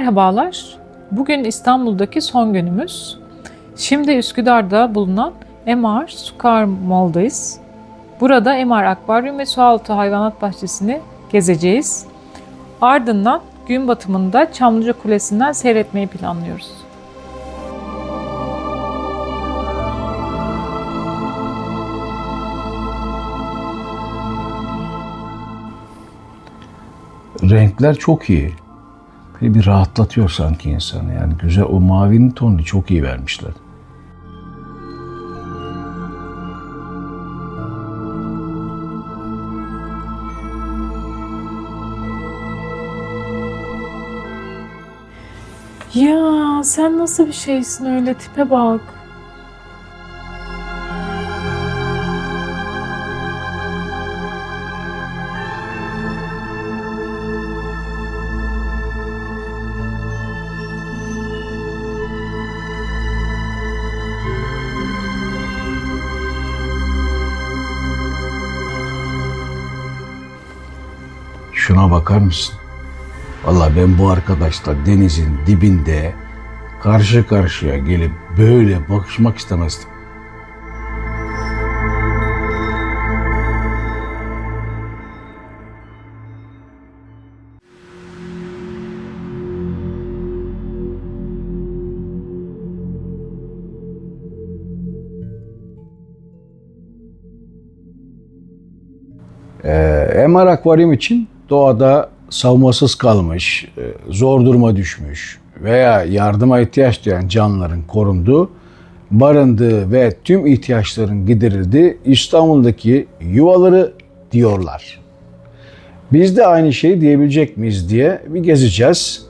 Merhabalar. Bugün İstanbul'daki son günümüz. Şimdi Üsküdar'da bulunan MR Sukar Mall'dayız. Burada MR Akvaryum ve Sualtı Hayvanat Bahçesi'ni gezeceğiz. Ardından gün batımında Çamlıca Kulesi'nden seyretmeyi planlıyoruz. Renkler çok iyi. Böyle bir rahatlatıyor sanki insanı. Yani güzel o mavinin tonunu çok iyi vermişler. Ya sen nasıl bir şeysin öyle tipe bak. Şuna bakar mısın? Vallahi ben bu arkadaşla denizin dibinde karşı karşıya gelip böyle bakışmak istemezdim. Ee, MR akvaryum için doğada savunmasız kalmış, e, zor duruma düşmüş veya yardıma ihtiyaç duyan canlıların korunduğu, barındığı ve tüm ihtiyaçların giderildiği İstanbul'daki yuvaları diyorlar. Biz de aynı şeyi diyebilecek miyiz diye bir gezeceğiz.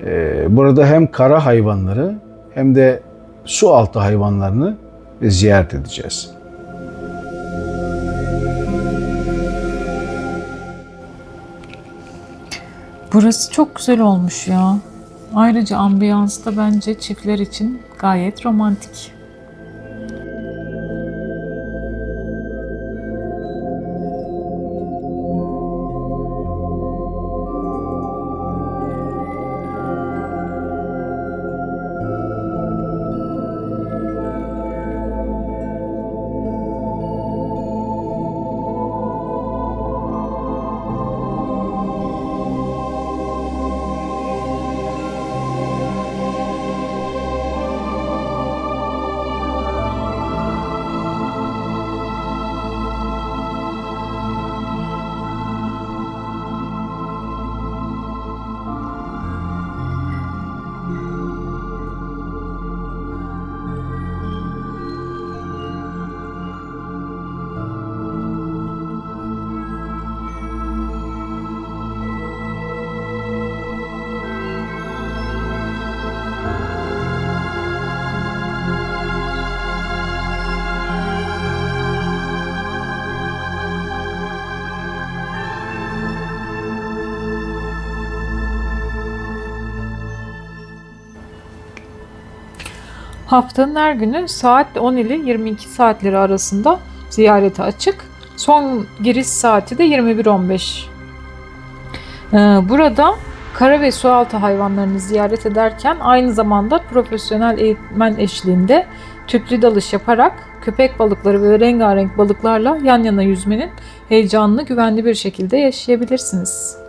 Ee, Burada hem kara hayvanları hem de su altı hayvanlarını ziyaret edeceğiz. Burası çok güzel olmuş ya. Ayrıca ambiyans da bence çiftler için gayet romantik. Haftanın her günü saat 10 ile 22 saatleri arasında ziyarete açık. Son giriş saati de 21.15. Ee, Burada kara ve sualtı hayvanlarını ziyaret ederken aynı zamanda profesyonel eğitmen eşliğinde tüplü dalış yaparak köpek balıkları ve rengarenk balıklarla yan yana yüzmenin heyecanını güvenli bir şekilde yaşayabilirsiniz.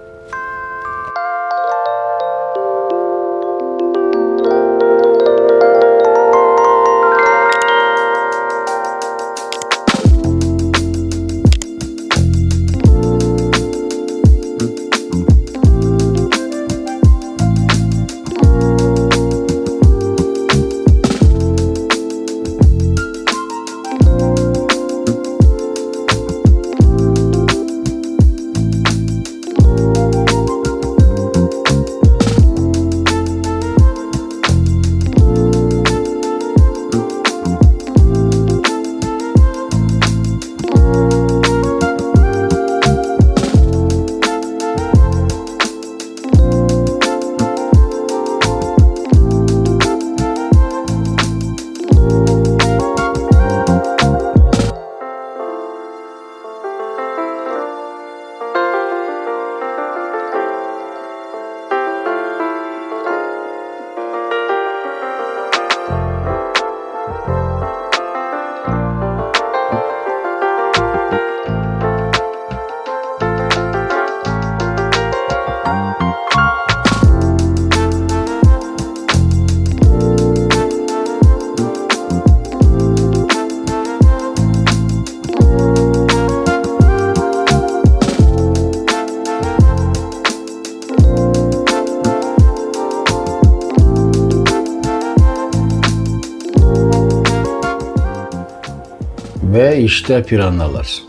İşte piranhalar.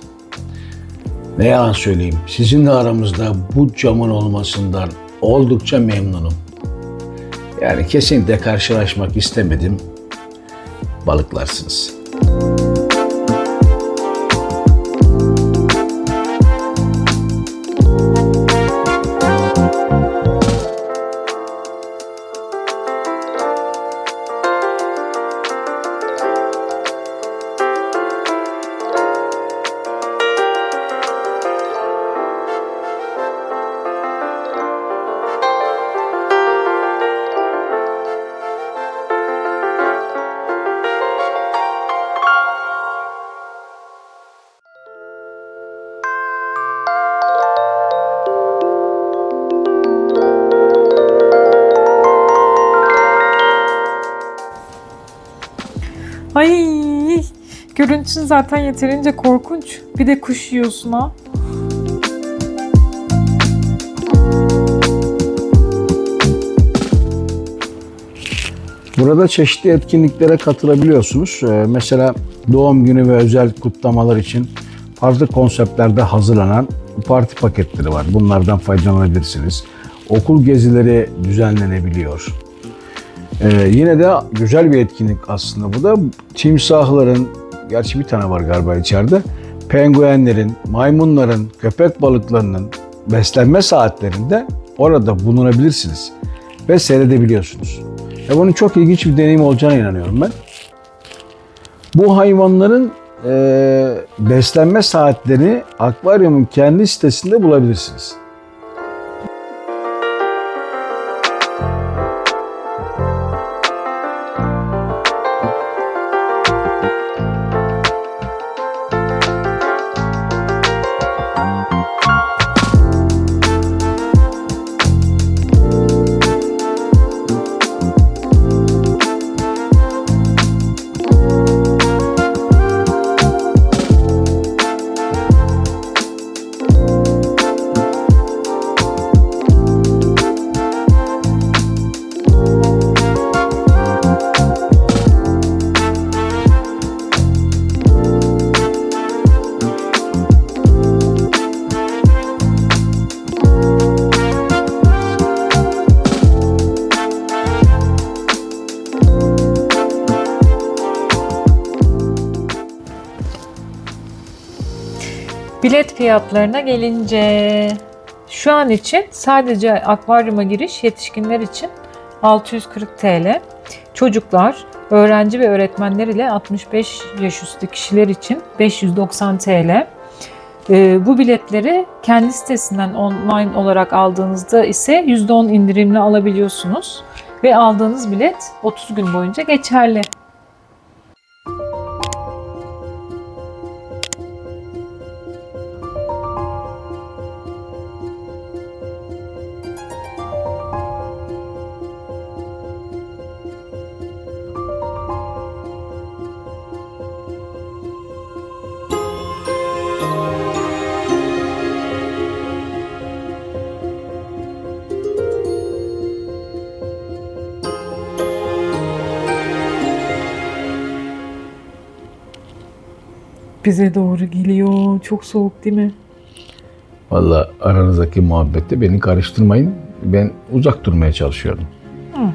Ne yalan söyleyeyim, sizinle aramızda bu camın olmasından oldukça memnunum. Yani kesinlikle karşılaşmak istemedim. Balıklarsınız. Ay görüntün zaten yeterince korkunç. Bir de kuş yiyorsun ha. Burada çeşitli etkinliklere katılabiliyorsunuz. Ee, Mesela doğum günü ve özel kutlamalar için farklı konseptlerde hazırlanan parti paketleri var. Bunlardan faydalanabilirsiniz. Okul gezileri düzenlenebiliyor. Ee, yine de güzel bir etkinlik aslında bu da. Timsahların, gerçi bir tane var galiba içeride. Penguenlerin, maymunların, köpek balıklarının beslenme saatlerinde orada bulunabilirsiniz. Ve seyredebiliyorsunuz. Ve bunun çok ilginç bir deneyim olacağına inanıyorum ben. Bu hayvanların e, beslenme saatlerini akvaryumun kendi sitesinde bulabilirsiniz. Fiyatlarına gelince şu an için sadece akvaryuma giriş yetişkinler için 640 TL. Çocuklar, öğrenci ve öğretmenler ile 65 yaş üstü kişiler için 590 TL. Ee, bu biletleri kendi sitesinden online olarak aldığınızda ise %10 indirimli alabiliyorsunuz. Ve aldığınız bilet 30 gün boyunca geçerli. Bize doğru geliyor. Çok soğuk değil mi? Valla aranızdaki muhabbette beni karıştırmayın. Ben uzak durmaya çalışıyorum. Ana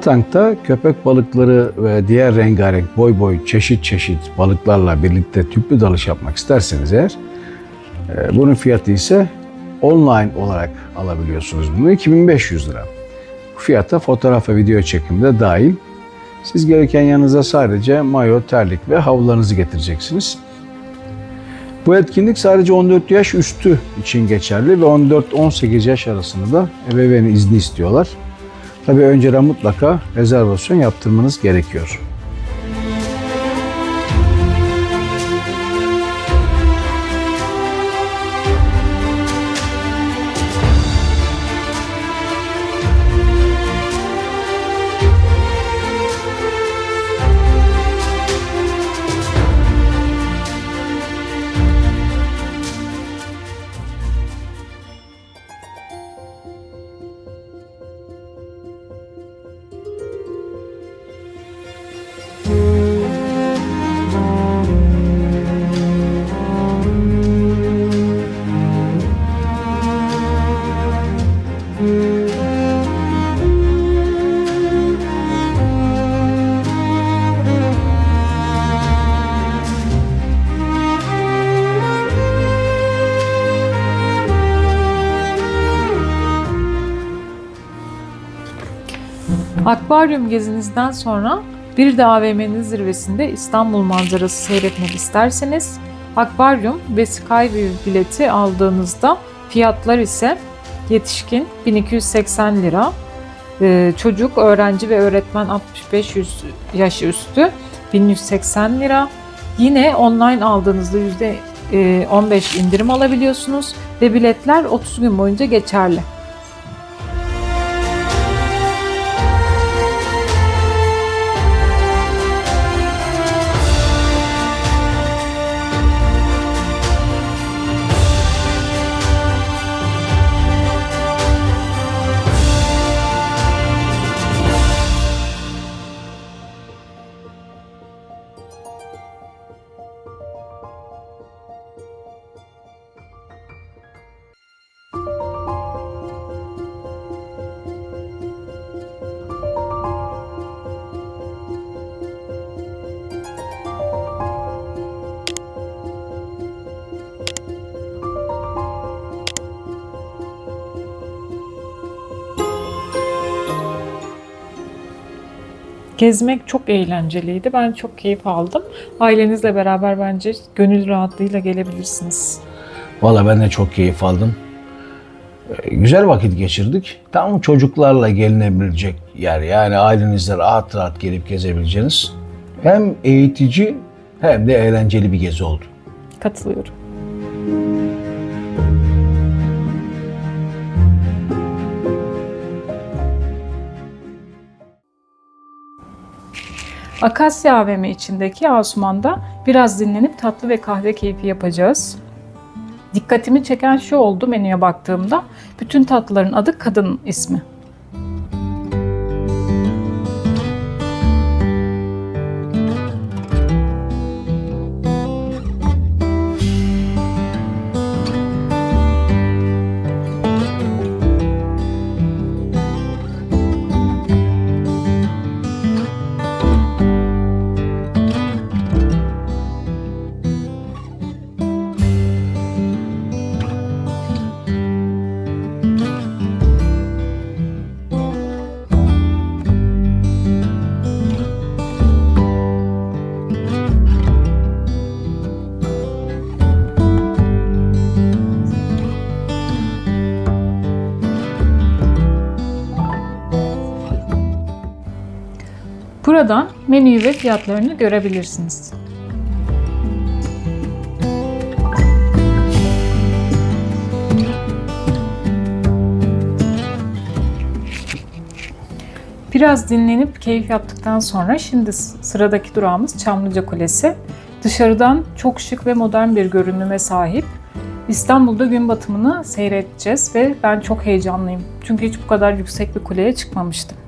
tankta köpek balıkları ve diğer rengarenk boy boy çeşit çeşit balıklarla birlikte tüplü dalış yapmak isterseniz eğer e, bunun fiyatı ise online olarak alabiliyorsunuz bunu 2500 lira. Bu fiyata fotoğraf ve video çekimi de dahil. Siz gereken yanınıza sadece mayo, terlik ve havlularınızı getireceksiniz. Bu etkinlik sadece 14 yaş üstü için geçerli ve 14-18 yaş arasında da ebeveyn izni istiyorlar. Tabii önceden mutlaka rezervasyon yaptırmanız gerekiyor. Akvaryum gezinizden sonra bir de AVM'nin zirvesinde İstanbul manzarası seyretmek isterseniz akvaryum ve Skyview bileti aldığınızda fiyatlar ise yetişkin 1280 lira, ee, çocuk, öğrenci ve öğretmen 65 yüz- yaş üstü 1180 lira. Yine online aldığınızda %15 indirim alabiliyorsunuz ve biletler 30 gün boyunca geçerli. Gezmek çok eğlenceliydi. Ben çok keyif aldım. Ailenizle beraber bence gönül rahatlığıyla gelebilirsiniz. Valla ben de çok keyif aldım. Ee, Güzel vakit geçirdik. Tam çocuklarla gelinebilecek yer. Yani ailenizle rahat rahat gelip gezebileceğiniz hem eğitici hem de eğlenceli bir gezi oldu. Katılıyorum. Akasya AVM içindeki Asuman'da biraz dinlenip tatlı ve kahve keyfi yapacağız. Dikkatimi çeken şu oldu menüye baktığımda. Bütün tatlıların adı kadın ismi. Buradan menüyü ve fiyatlarını görebilirsiniz. Biraz dinlenip keyif yaptıktan sonra şimdi sıradaki durağımız Çamlıca Kulesi. Dışarıdan çok şık ve modern bir görünüme sahip. İstanbul'da gün batımını seyredeceğiz ve ben çok heyecanlıyım. Çünkü hiç bu kadar yüksek bir kuleye çıkmamıştım.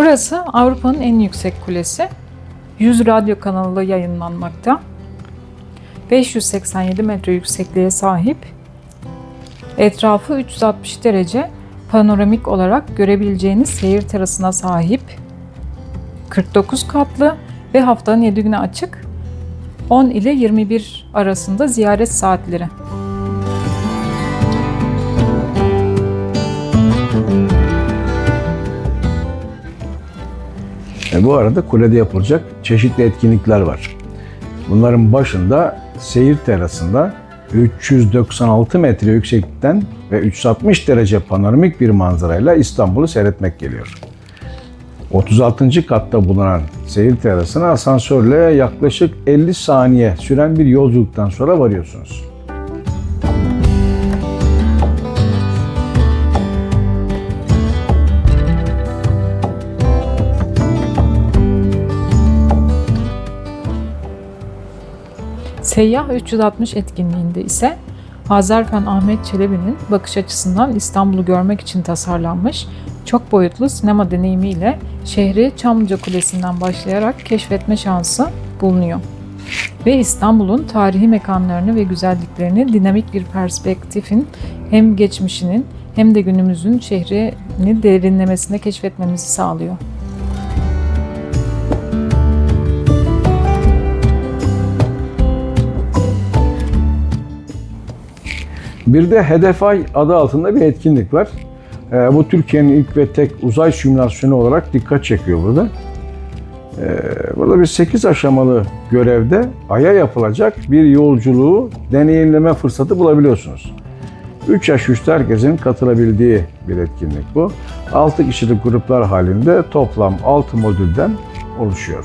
Burası Avrupa'nın en yüksek kulesi. 100 radyo kanalı yayınlanmakta. 587 metre yüksekliğe sahip. Etrafı 360 derece panoramik olarak görebileceğiniz seyir terasına sahip. 49 katlı ve haftanın 7 güne açık. 10 ile 21 arasında ziyaret saatleri. Bu arada kulede yapılacak çeşitli etkinlikler var. Bunların başında seyir terasında 396 metre yükseklikten ve 360 derece panoramik bir manzarayla İstanbul'u seyretmek geliyor. 36. katta bulunan seyir terasına asansörle yaklaşık 50 saniye süren bir yolculuktan sonra varıyorsunuz. Seyyah 360 etkinliğinde ise Hazarfen Ahmet Çelebi'nin bakış açısından İstanbul'u görmek için tasarlanmış çok boyutlu sinema deneyimiyle şehri Çamlıca Kulesi'nden başlayarak keşfetme şansı bulunuyor. Ve İstanbul'un tarihi mekanlarını ve güzelliklerini dinamik bir perspektifin hem geçmişinin hem de günümüzün şehrini derinlemesine keşfetmemizi sağlıyor. Bir de Hedef Ay adı altında bir etkinlik var. Ee, bu Türkiye'nin ilk ve tek uzay simülasyonu olarak dikkat çekiyor burada. Ee, burada bir 8 aşamalı görevde Ay'a yapılacak bir yolculuğu deneyimleme fırsatı bulabiliyorsunuz. 3 yaş üstü herkesin katılabildiği bir etkinlik bu. 6 kişilik gruplar halinde toplam 6 modülden oluşuyor.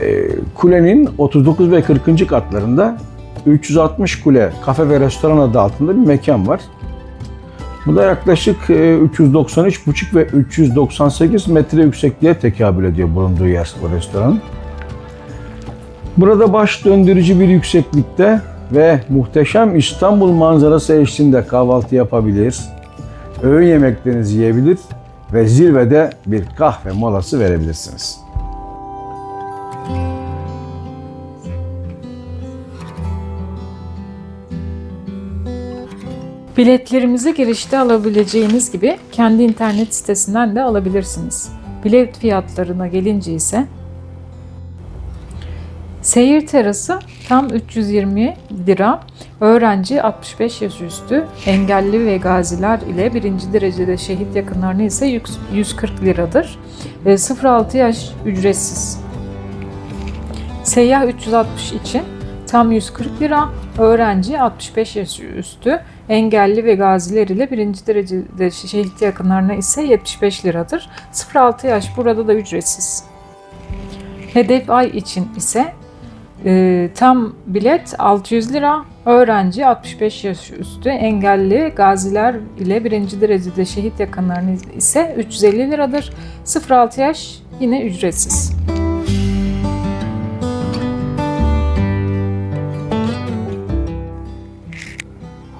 Ee, kulenin 39 ve 40. katlarında 360 Kule Kafe ve Restoran adı altında bir mekan var. Bu da yaklaşık e, 393,5 ve 398 metre yüksekliğe tekabül ediyor bulunduğu yer bu restoran. Burada baş döndürücü bir yükseklikte ve muhteşem İstanbul manzarası eşliğinde kahvaltı yapabilir, öğün yemeklerinizi yiyebilir ve zirvede bir kahve molası verebilirsiniz. Biletlerimizi girişte alabileceğiniz gibi kendi internet sitesinden de alabilirsiniz. Bilet fiyatlarına gelince ise Seyir terası tam 320 lira, öğrenci 65 yaş üstü, engelli ve gaziler ile birinci derecede şehit yakınlarına ise 140 liradır. E, 0-6 yaş ücretsiz. Seyyah 360 için tam 140 lira, öğrenci 65 yaş üstü, engelli ve gaziler ile birinci derecede şehit yakınlarına ise 75 liradır. 0-6 yaş burada da ücretsiz. Hedef ay için ise e, tam bilet 600 lira, öğrenci 65 yaş üstü, engelli gaziler ile birinci derecede şehit yakınlarına ise 350 liradır. 0-6 yaş yine ücretsiz.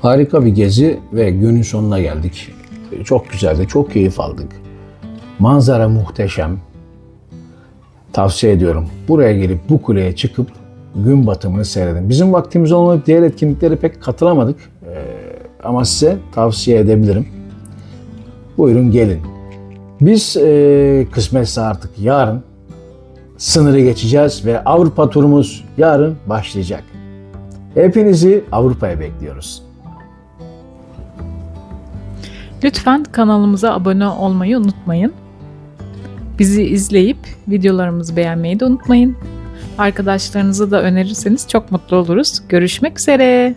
Harika bir gezi ve günün sonuna geldik. Çok güzeldi, çok keyif aldık. Manzara muhteşem. Tavsiye ediyorum. Buraya gelip bu kuleye çıkıp gün batımını seyredin. Bizim vaktimiz olmadık, diğer etkinliklere pek katılamadık. Ee, ama size tavsiye edebilirim. Buyurun gelin. Biz e, kısmetse artık yarın sınırı geçeceğiz ve Avrupa turumuz yarın başlayacak. Hepinizi Avrupa'ya bekliyoruz. Lütfen kanalımıza abone olmayı unutmayın. Bizi izleyip videolarımızı beğenmeyi de unutmayın. Arkadaşlarınıza da önerirseniz çok mutlu oluruz. Görüşmek üzere.